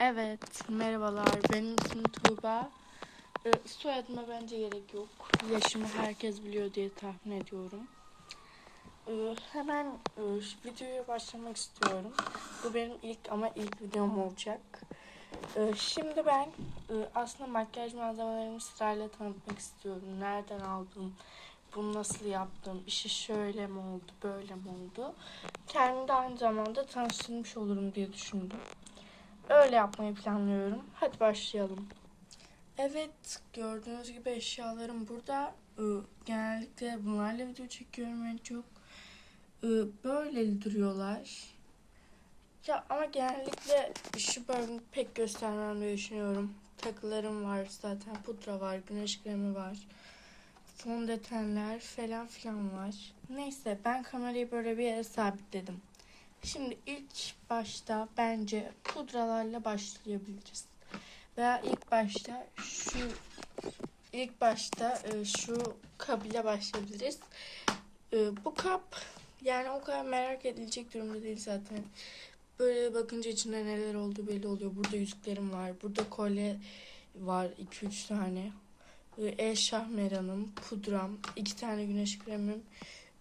Evet, merhabalar. Benim ismim Tuğba. Ee, soyadıma bence gerek yok. Yaşımı herkes biliyor diye tahmin ediyorum. Ee, hemen e, videoya başlamak istiyorum. Bu benim ilk ama ilk videom olacak. Ee, şimdi ben e, aslında makyaj malzemelerimi sırayla tanıtmak istiyorum. Nereden aldım, bunu nasıl yaptım, işi şöyle mi oldu, böyle mi oldu. Kendimi de aynı zamanda tanıştırmış olurum diye düşündüm. Öyle yapmayı planlıyorum. Hadi başlayalım. Evet, gördüğünüz gibi eşyalarım burada. Ee, Genellikle bunlarla video çekiyorum en çok. Ee, Böyle duruyorlar. Ya ama genellikle şu bölümü pek göstermem diye düşünüyorum. Takılarım var zaten. Pudra var, güneş kremi var. Fondötenler falan filan var. Neyse ben kamerayı böyle bir yere sabitledim. Şimdi ilk başta bence pudralarla başlayabiliriz. Veya ilk başta şu ilk başta e, şu kap ile başlayabiliriz. E, Bu kap yani o kadar merak edilecek durumda değil zaten. Böyle bakınca içinde neler olduğu belli oluyor. Burada yüzüklerim var. Burada kolye var 2-3 tane. El şahmeranım, pudram, iki tane güneş kremim,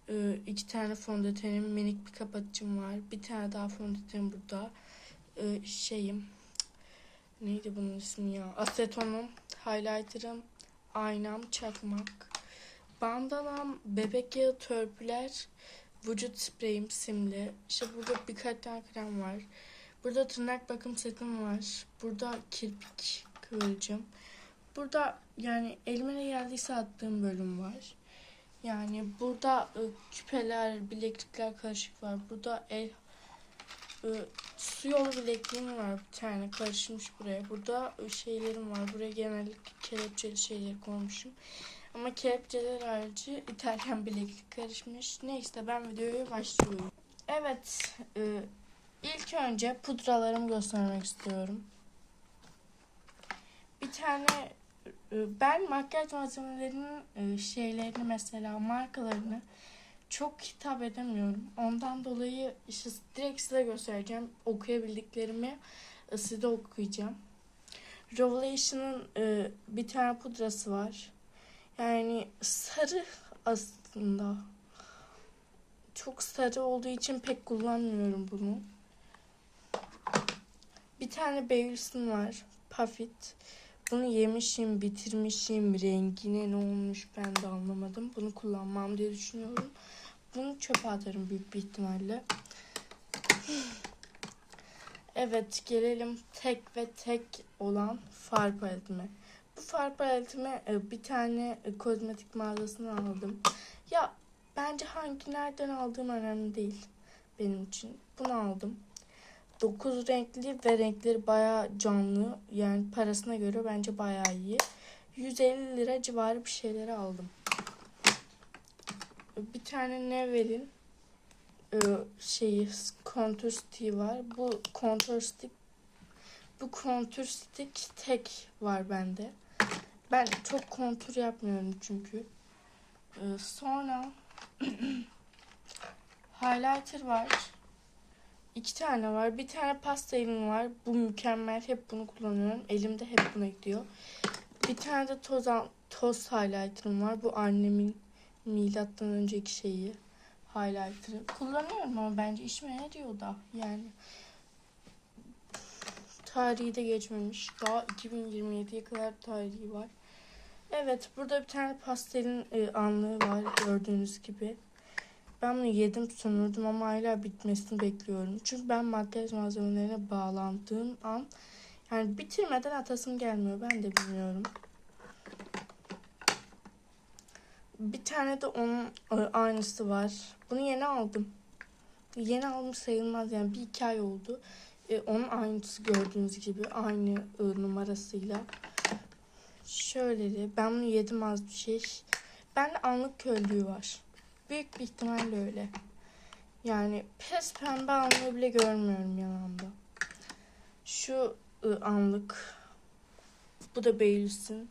ee, iki tane fondötenim, minik bir kapatıcım var. Bir tane daha fondötenim burada. Ee, şeyim, neydi bunun ismi ya? Asetonum, highlighter'ım, aynam, çakmak. Bandanam, bebek yağı, törpüler, vücut spreyim, simli. İşte burada birkaç tane krem var. Burada tırnak bakım setim var. Burada kirpik kıvırcım. Burada yani elime ne geldiyse attığım bölüm var. Yani burada e, küpeler, bileklikler karışık var. Burada el e, su yolu bilekliğim var bir tane karışmış buraya. Burada e, şeylerim var. Buraya genellikle kelepçeli şeyleri koymuşum. Ama kelepçeler harici İtalyan bileklik karışmış. Neyse ben videoya başlıyorum. Evet. E, ilk önce pudralarımı göstermek istiyorum. Bir tane ben makyaj malzemelerinin e, şeylerini mesela markalarını çok hitap edemiyorum. Ondan dolayı işte direkt size göstereceğim. Okuyabildiklerimi e, size okuyacağım. Revelation'ın bir tane pudrası var. Yani sarı aslında. Çok sarı olduğu için pek kullanmıyorum bunu. Bir tane Beyoncé'nin var. Puffit. Bunu yemişim, bitirmişim. Rengine ne olmuş ben de anlamadım. Bunu kullanmam diye düşünüyorum. Bunu çöpe atarım büyük bir ihtimalle. Evet gelelim tek ve tek olan far paletime. Bu far paletime e, bir tane e, kozmetik mağazasından aldım. Ya bence hangi nereden aldığım önemli değil benim için. Bunu aldım. 9 renkli ve renkleri baya canlı. Yani parasına göre bence baya iyi. 150 lira civarı bir şeyleri aldım. Bir tane Nevel'in e, şeyi contour stick var. Bu contour stick bu contour stick tek var bende. Ben çok kontur yapmıyorum çünkü. Ee, sonra highlighter var. İki tane var. Bir tane pastelin var. Bu mükemmel. Hep bunu kullanıyorum. Elimde hep buna gidiyor. Bir tane de toz, toz highlighter'ım var. Bu annemin milattan önceki şeyi. Highlighter'ı. Kullanıyorum ama bence işime yarıyor da. Yani tarihi de geçmemiş. Daha 2027'ye kadar tarihi var. Evet burada bir tane pastelin e, anlığı var gördüğünüz gibi. Ben bunu yedim sömürdüm ama hala bitmesini bekliyorum. Çünkü ben makyaj malzemelerine bağlandığım an yani bitirmeden atasım gelmiyor. Ben de bilmiyorum. Bir tane de onun e, aynısı var. Bunu yeni aldım. Yeni almış sayılmaz yani bir iki ay oldu. E, onun aynısı gördüğünüz gibi aynı e, numarasıyla. Şöyle de ben bunu yedim az bir şey. Ben anlık köylüğü var. Büyük bir ihtimalle öyle. Yani pes pembe anlığı bile görmüyorum yanımda. Şu ı, anlık. Bu da Beylus'un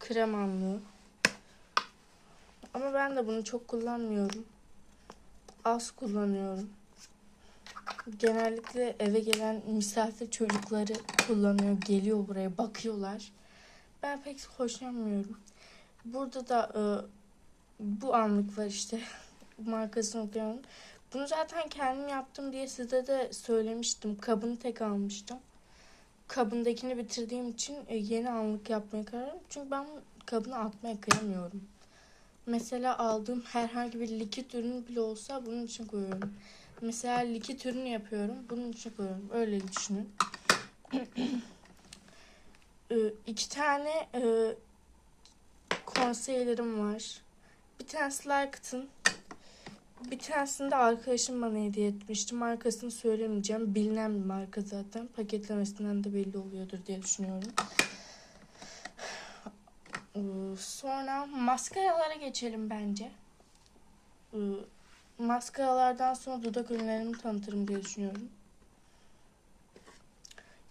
krem anlığı. Ama ben de bunu çok kullanmıyorum. Az kullanıyorum. genellikle eve gelen misafir çocukları kullanıyor. Geliyor buraya bakıyorlar. Ben pek hoşlanmıyorum. Burada da e, bu anlık var işte. Markasını okuyorum. Bunu zaten kendim yaptım diye size de söylemiştim. Kabını tek almıştım. Kabındakini bitirdiğim için e, yeni anlık yapmaya karar verdim. Çünkü ben kabını atmaya kıyamıyorum. Mesela aldığım herhangi bir likit ürün bile olsa bunun için koyuyorum. Mesela likit ürünü yapıyorum. Bunun için koyuyorum. Öyle düşünün. Ee, iki tane e, konseylerim var. Bir tanesi Like'ın. Bir tanesini de arkadaşım bana hediye etmişti. Markasını söylemeyeceğim. Bilinen bir marka zaten. Paketlemesinden de belli oluyordur diye düşünüyorum. Ee, Sonra maskaralara geçelim bence. Ee, Maskaralardan sonra dudak ürünlerimi tanıtırım diye düşünüyorum.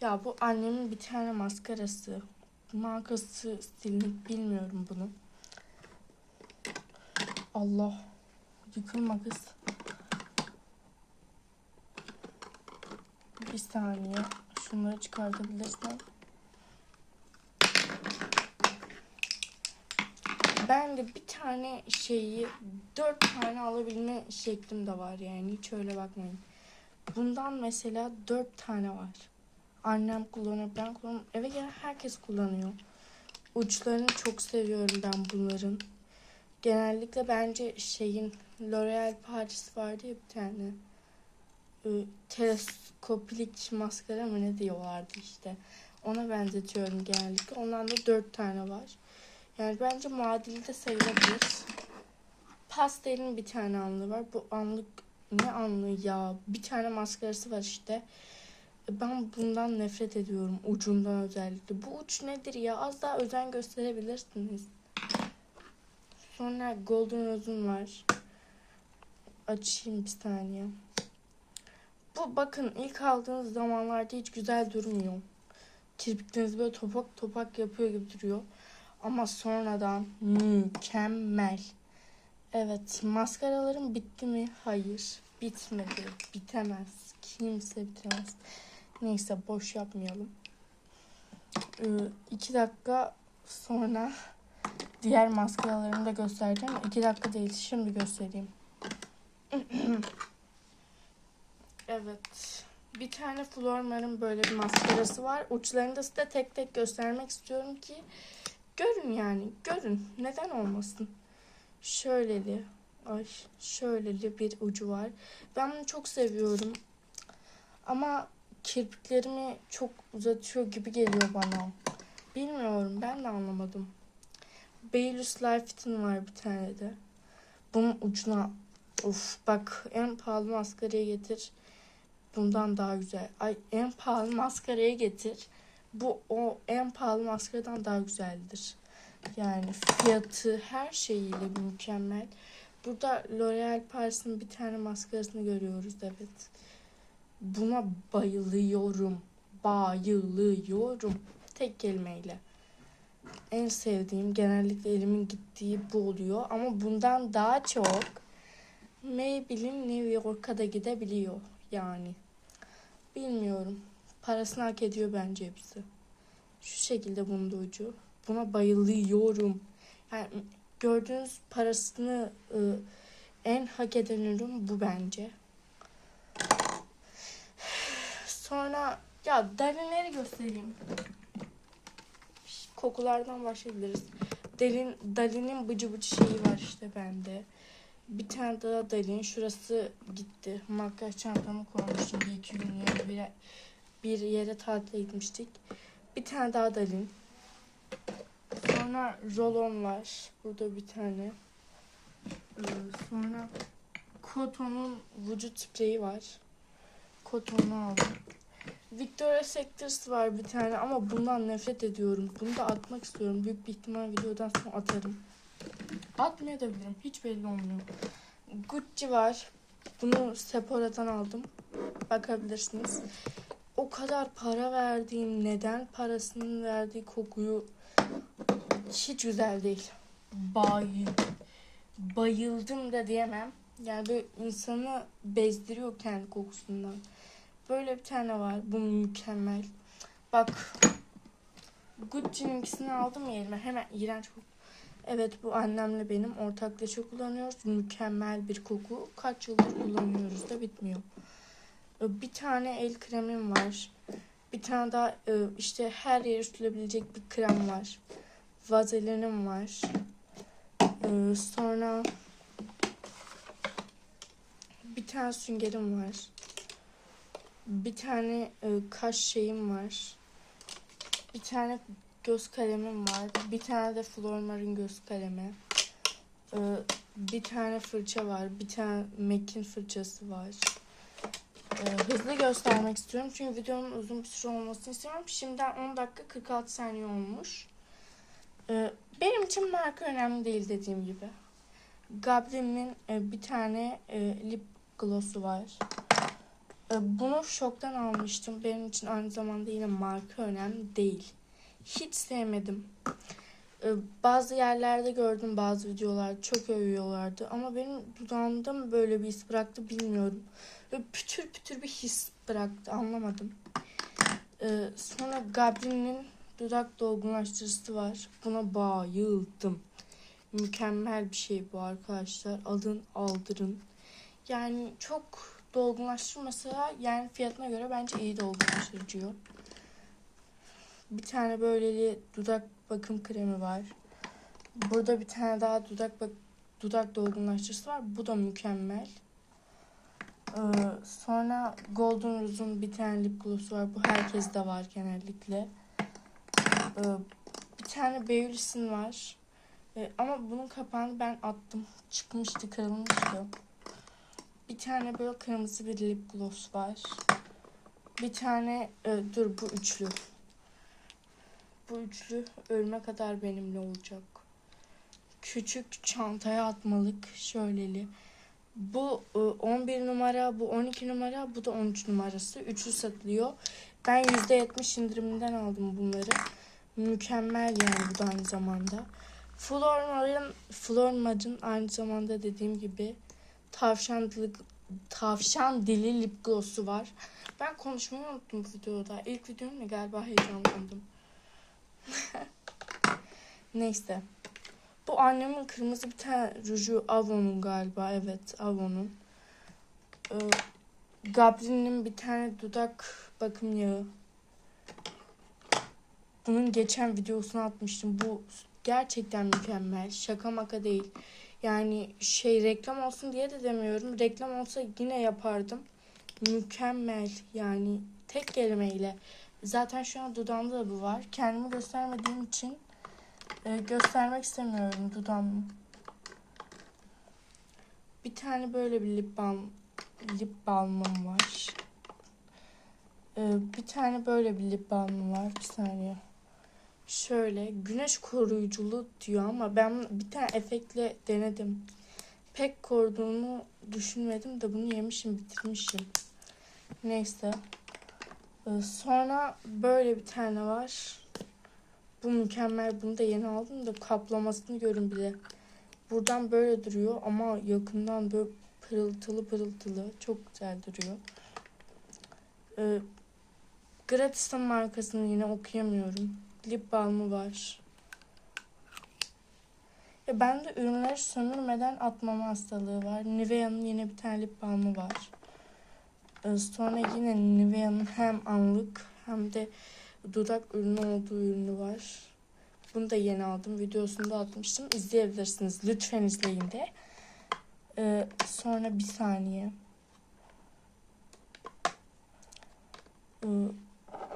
Ya bu annemin bir tane maskarası. Markası stilini bilmiyorum bunu. Allah. Yıkılma kız. Bir saniye. Şunları çıkartabilirsem. Ben de bir tane şeyi dört tane alabilme şeklim de var yani. Hiç öyle bakmayın. Bundan mesela dört tane var. Annem kullanıyor, ben kullanıyorum. Eve gelen herkes kullanıyor. Uçlarını çok seviyorum ben bunların. Genellikle bence şeyin L'Oreal Paris vardı ya bir tane. Ee, teleskopilik maskara mı ne diyorlardı işte. Ona benzetiyorum genellikle. Ondan da dört tane var. Yani bence muadili de sayılabilir. Pastelin bir tane anlığı var. Bu anlık ne anlığı ya? Bir tane maskarası var işte. Ben bundan nefret ediyorum. Ucundan özellikle. Bu uç nedir ya? Az daha özen gösterebilirsiniz. Sonra Golden Rose'un var. Açayım bir saniye. Bu bakın ilk aldığınız zamanlarda hiç güzel durmuyor. Kirpikleriniz böyle topak topak yapıyor gibi duruyor. Ama sonradan mükemmel. Evet maskaralarım bitti mi? Hayır. Bitmedi. Bitemez. Kimse bitemez. Neyse boş yapmayalım. Ee, iki dakika sonra diğer maskaralarımı da göstereceğim. İki dakika değil. Şimdi göstereyim. evet. Bir tane Flormar'ın böyle bir maskarası var. Uçlarını da size tek tek göstermek istiyorum ki görün yani. Görün. Neden olmasın? Şöyleli. Ay şöyleli bir ucu var. Ben bunu çok seviyorum. Ama kirpiklerimi çok uzatıyor gibi geliyor bana. Bilmiyorum. Ben de anlamadım. Baylus Life'in var bir tane de. Bunun ucuna Of bak en pahalı maskarayı getir. Bundan daha güzel. Ay en pahalı maskarayı getir. Bu o en pahalı maskaradan daha güzeldir. Yani fiyatı her şeyiyle mükemmel. Burada L'Oreal Paris'in bir tane maskarasını görüyoruz evet. Buna bayılıyorum. Bayılıyorum. Tek kelimeyle. En sevdiğim genellikle elimin gittiği bu oluyor. Ama bundan daha çok Maybelline New York'a da gidebiliyor yani. Bilmiyorum. Parasını hak ediyor bence hepsi. Şu şekilde bunun da ucu. Buna bayılıyorum. Yani gördüğünüz parasını ı, en hak eden ürün bu bence. Sonra ya Dalin'leri göstereyim. Kokulardan başlayabiliriz. Dalin, Dalin'in bıcı bıcı şeyi var işte bende. Bir tane daha Dalin. Şurası gitti. Makyaj çantamı koymuştum bir iki günlüğüne. Bir, bir yere tatile gitmiştik. Bir tane daha Dalin. Sonra rolon var. Burada bir tane. Ee, sonra Koto'nun vücut spreyi var. Koton'u aldım. Victoria Sectors var bir tane ama bundan nefret ediyorum. Bunu da atmak istiyorum. Büyük bir ihtimal videodan sonra atarım. Atmayabilirim. Hiç belli olmuyor. Gucci var. Bunu Sephora'dan aldım. Bakabilirsiniz. O kadar para verdiğim neden parasının verdiği kokuyu hiç güzel değil. Bay bayıldım da diyemem. Yani böyle insanı bezdiriyor kendi kokusundan. Böyle bir tane var. Bu mükemmel. Bak. Gucci'ninkisini aldım ya elime. Hemen iğrenç koku. Evet bu annemle benim ortaklaşa kullanıyoruz. Mükemmel bir koku. Kaç yıldır kullanıyoruz da bitmiyor. Bir tane el kremim var. Bir tane daha işte her yere sürülebilecek bir krem var. Vazelinim var. Sonra bir tane süngerim var. Bir tane e, kaş şeyim var. Bir tane göz kalemim var. Bir tane de Flormar'ın göz kalemi. Ee, bir tane fırça var. Bir tane MAC'in fırçası var. Ee, hızlı göstermek istiyorum. Çünkü videonun uzun bir süre olmasını istiyorum. Şimdiden 10 dakika 46 saniye olmuş. Ee, benim için marka önemli değil dediğim gibi. Gablin'in e, bir tane e, lip gloss'u var. E, bunu şoktan almıştım. Benim için aynı zamanda yine marka önemli değil. Hiç sevmedim. E, bazı yerlerde gördüm bazı videolar çok övüyorlardı ama benim dudağımda mı böyle bir his bıraktı bilmiyorum. Böyle pütür pütür bir his bıraktı anlamadım. E, sonra Gablin'in dudak dolgunlaştırıcısı var. Buna bayıldım. Mükemmel bir şey bu arkadaşlar. Alın aldırın. Yani çok dolgunlaştırmasa yani fiyatına göre bence iyi dolgunlaştırıyor. Bir tane böyleli dudak bakım kremi var. Burada bir tane daha dudak bak dudak dolgunlaştırıcısı var. Bu da mükemmel. Ee, sonra Golden Rose'un bir tane lip gloss'u var. Bu herkeste var genellikle. Ee, bir tane Beulis'in var. Ee, ama bunun kapağını ben attım. Çıkmıştı, kırılmıştı. Bir tane böyle kırmızı bir lip gloss var. Bir tane e, dur bu üçlü. Bu üçlü ölme kadar benimle olacak. Küçük çantaya atmalık şöyleli. Bu e, 11 numara, bu 12 numara, bu da 13 numarası. Üçlü satılıyor. Ben %70 indiriminden aldım bunları. Mükemmel yani bu da aynı zamanda. Flormar'ın Flormar'ın aynı zamanda dediğim gibi tavşan tavşan dili lip gloss'u var. Ben konuşmayı unuttum bu videoda. İlk videom ne galiba heyecanlandım. Neyse. Bu annemin kırmızı bir tane ruju Avon'un galiba. Evet Avon'un. Ee, Gablin'in bir tane dudak bakım yağı. Bunun geçen videosunu atmıştım. Bu gerçekten mükemmel. Şaka maka değil. Yani şey reklam olsun diye de demiyorum. Reklam olsa yine yapardım. Mükemmel yani tek kelimeyle. Zaten şu an dudağımda da bu var. Kendimi göstermediğim için e, göstermek istemiyorum dudağımı. Bir tane böyle bir lip balm lip balmım var. E, bir tane böyle bir lip balmım var. Bir saniye. Şöyle güneş koruyuculu diyor ama ben bir tane efektle denedim. Pek koruduğunu düşünmedim de bunu yemişim bitirmişim. Neyse. Ee, Sonra böyle bir tane var. Bu mükemmel. Bunu da yeni aldım da kaplamasını görün bile. Buradan böyle duruyor ama yakından böyle pırıltılı pırıltılı. Çok güzel duruyor. Ee, Gratis'in markasını yine okuyamıyorum. Lip balmı var. Ya ben de ürünleri sömürmeden atmama hastalığı var. Nivea'nın yine bir tane lip balmı var. Ee, Sonra yine Nivea'nın hem anlık hem de dudak ürünü olduğu ürünü var. Bunu da yeni aldım. Videosunu da atmıştım. İzleyebilirsiniz. Lütfen izleyin de. Ee, sonra bir saniye. Ee,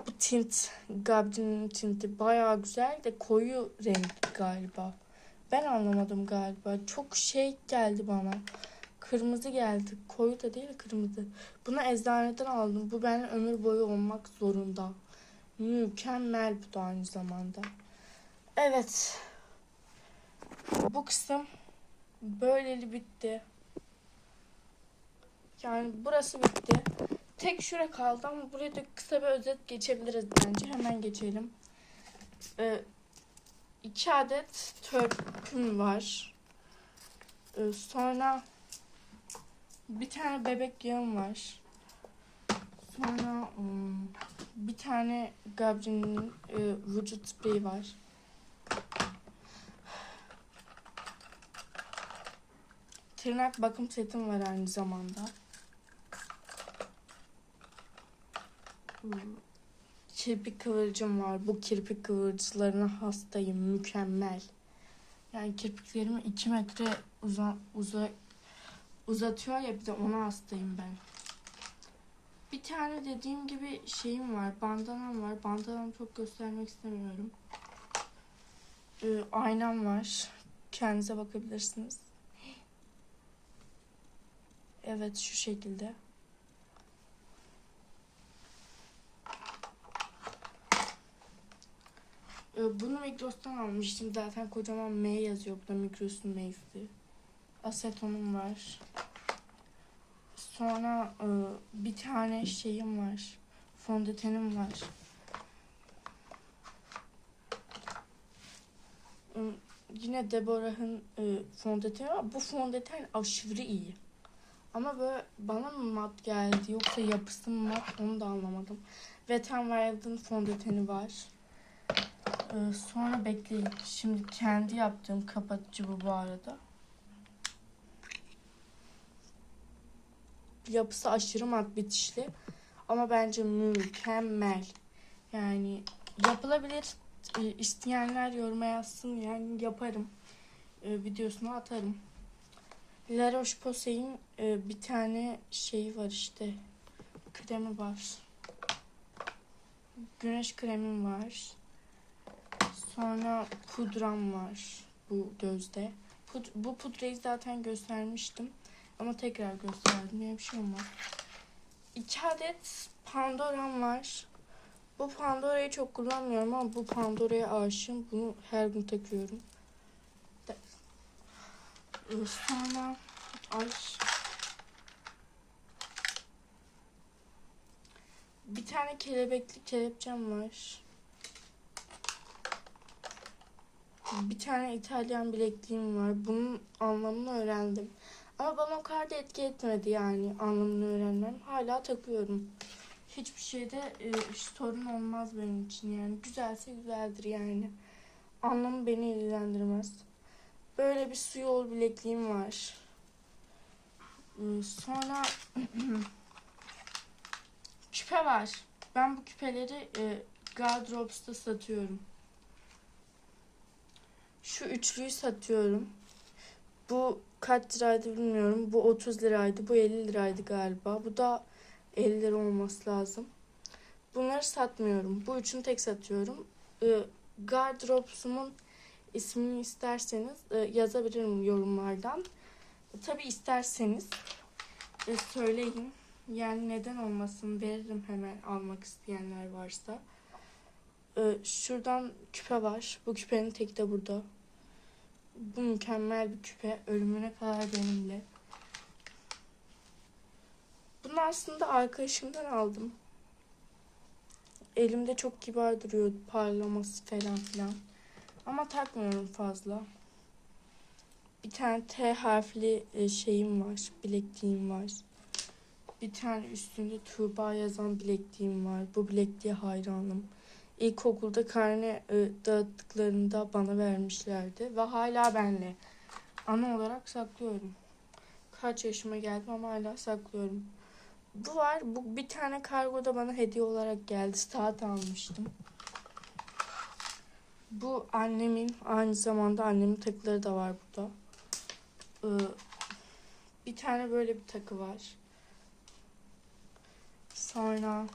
bu tint Gabrin'in tinti bayağı güzel de koyu renk galiba. Ben anlamadım galiba. Çok şey geldi bana. Kırmızı geldi. Koyu da değil kırmızı. Bunu eczaneden aldım. Bu benim ömür boyu olmak zorunda. Mükemmel bu da aynı zamanda. Evet. Bu kısım böyleli bitti. Yani burası bitti. Tek şura kaldı ama buraya da kısa bir özet geçebiliriz bence. Hemen geçelim. Ee, iki adet törpüm var. Ee, sonra bir tane bebek yağım var. Sonra ım, bir tane Gabriel'in e, vücut spreyi var. Tırnak bakım setim var aynı zamanda. Kirpik kıvırcım var. Bu kirpik kıvırcılarına hastayım. Mükemmel. Yani kirpiklerimi 2 metre uza, uza, uzatıyor ya bir de ona hastayım ben. Bir tane dediğim gibi şeyim var. Bandanam var. Bandanamı çok göstermek istemiyorum. Ee, aynam var. Kendinize bakabilirsiniz. Evet şu şekilde. Bunu Migros'tan almıştım. Zaten kocaman M yazıyor. Bu da Migros'un M'si. Asetonum var. Sonra e, bir tane şeyim var. Fondötenim var. E, Yine Deborah'ın e, fondöteni var. Bu fondöten aşırı iyi. Ama böyle bana mı mat geldi yoksa yapısı mı mat onu da anlamadım. Wet n Wild'ın fondöteni var. E, sonra bekleyin. Şimdi kendi yaptığım kapatıcı bu bu arada. yapısı aşırı mat bitişli. Ama bence mükemmel. Yani yapılabilir. E, isteyenler yoruma yazsın. Yani yaparım. E, videosunu atarım. La Roche-Posay'in e, bir tane şeyi var işte. Kremi var. Güneş kremim var. Sonra pudram var bu gözde. Pud- bu pudrayı zaten göstermiştim. Ama tekrar gösterdim. Diye bir şey olmaz. İki adet Pandora'm var. Bu Pandora'yı çok kullanmıyorum ama bu Pandora'ya aşığım. Bunu her gün takıyorum. Sonra ay bir tane kelebekli kelepçem var. Bir tane İtalyan bilekliğim var. Bunun anlamını öğrendim. Ama bana o kadar da etki etmedi yani anlamını öğrenmem. Hala takıyorum. Hiçbir şeyde e, sorun olmaz benim için yani. Güzelse güzeldir yani. Anlamı beni ilgilendirmez. Böyle bir su yol bilekliğim var. Ee, Sonra küpe var. Ben bu küpeleri e, Gardrops'ta satıyorum. Şu üçlüyü satıyorum. Bu kaç liraydı bilmiyorum. Bu 30 liraydı. Bu 50 liraydı galiba. Bu da 50 lira olması lazım. Bunları satmıyorum. Bu üçünü tek satıyorum. Ee, Gardrops'umun ismini isterseniz e, yazabilirim yorumlardan. Tabi isterseniz e, söyleyin. Yani neden olmasın veririm hemen almak isteyenler varsa. Ee, şuradan küpe var. Bu küpenin tek de burada. Bu mükemmel bir küpe. Ölümüne kadar benimle. Bunu aslında arkadaşımdan aldım. Elimde çok kibar duruyor. Parlaması falan filan. Ama takmıyorum fazla. Bir tane T harfli e, şeyim var. Bilekliğim var. Bir tane üstünde Tuğba yazan bilekliğim var. Bu bilekliğe hayranım. İlkokulda karne e, dağıttıklarında bana vermişlerdi ve hala benle. Ana olarak saklıyorum. Kaç yaşıma geldim ama hala saklıyorum. Bu var. Bu bir tane kargoda bana hediye olarak geldi. Saat almıştım. Bu annemin aynı zamanda annemin takıları da var burada. Ee, bir tane böyle bir takı var. Sonra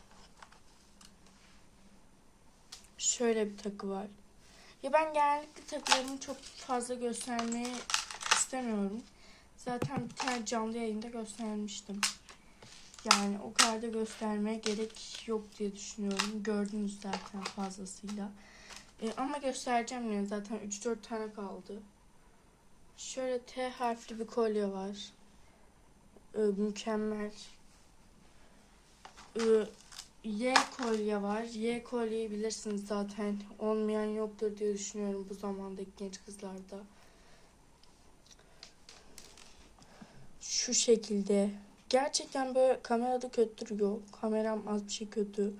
şöyle bir takı var. Ya ben genellikle takılarımı çok fazla göstermeyi istemiyorum. Zaten bir tane canlı yayında göstermiştim. Yani o kadar da göstermeye gerek yok diye düşünüyorum. Gördünüz zaten fazlasıyla. E, ama göstereceğim yani zaten 3-4 tane kaldı. Şöyle T harfli bir kolye var. E, mükemmel. E, Y kolye var. Y kolyeyi bilirsiniz zaten. Olmayan yoktur diye düşünüyorum bu zamandaki genç kızlarda. Şu şekilde gerçekten böyle kamerada kötü duruyor. Kameram az bir şey kötü.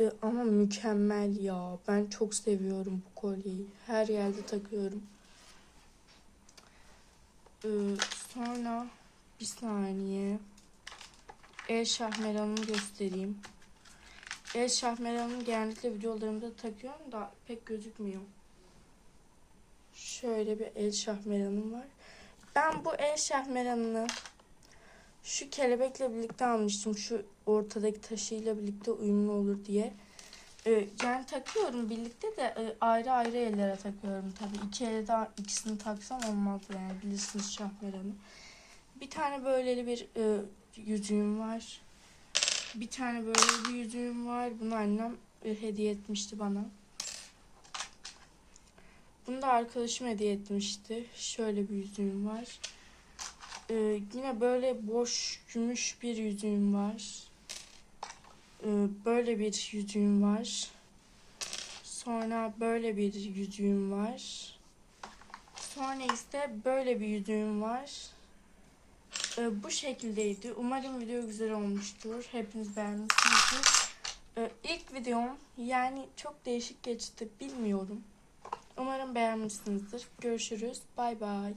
Ee, ama mükemmel ya. Ben çok seviyorum bu kolyeyi. Her yerde takıyorum. Ee, sonra bir saniye. El şahmeranımı göstereyim. El şahmeranımı genellikle videolarımda takıyorum da pek gözükmüyor. Şöyle bir el şahmeranım var. Ben bu el şahmeranını şu kelebekle birlikte almıştım. Şu ortadaki taşıyla birlikte uyumlu olur diye. Ee, yani takıyorum birlikte de e, ayrı ayrı ellere takıyorum tabii. İki ele de ikisini taksam olmaz yani bilirsiniz şahmeranı. Bir tane böyleli bir e, yüzüğüm var. Bir tane böyle bir yüzüğüm var. Bunu annem e, hediye etmişti bana. Bunu da arkadaşım hediye etmişti. Şöyle bir yüzüğüm var. Ee, yine böyle boş gümüş bir yüzüğüm var. Ee, böyle bir yüzüğüm var. Sonra böyle bir yüzüğüm var. Sonra ise böyle bir yüzüğüm var. Ee, bu şekildeydi. Umarım video güzel olmuştur. Hepiniz beğenmişsinizdir. Ee, ilk videom yani çok değişik geçti bilmiyorum. Umarım beğenmişsinizdir. Görüşürüz. Bay bay.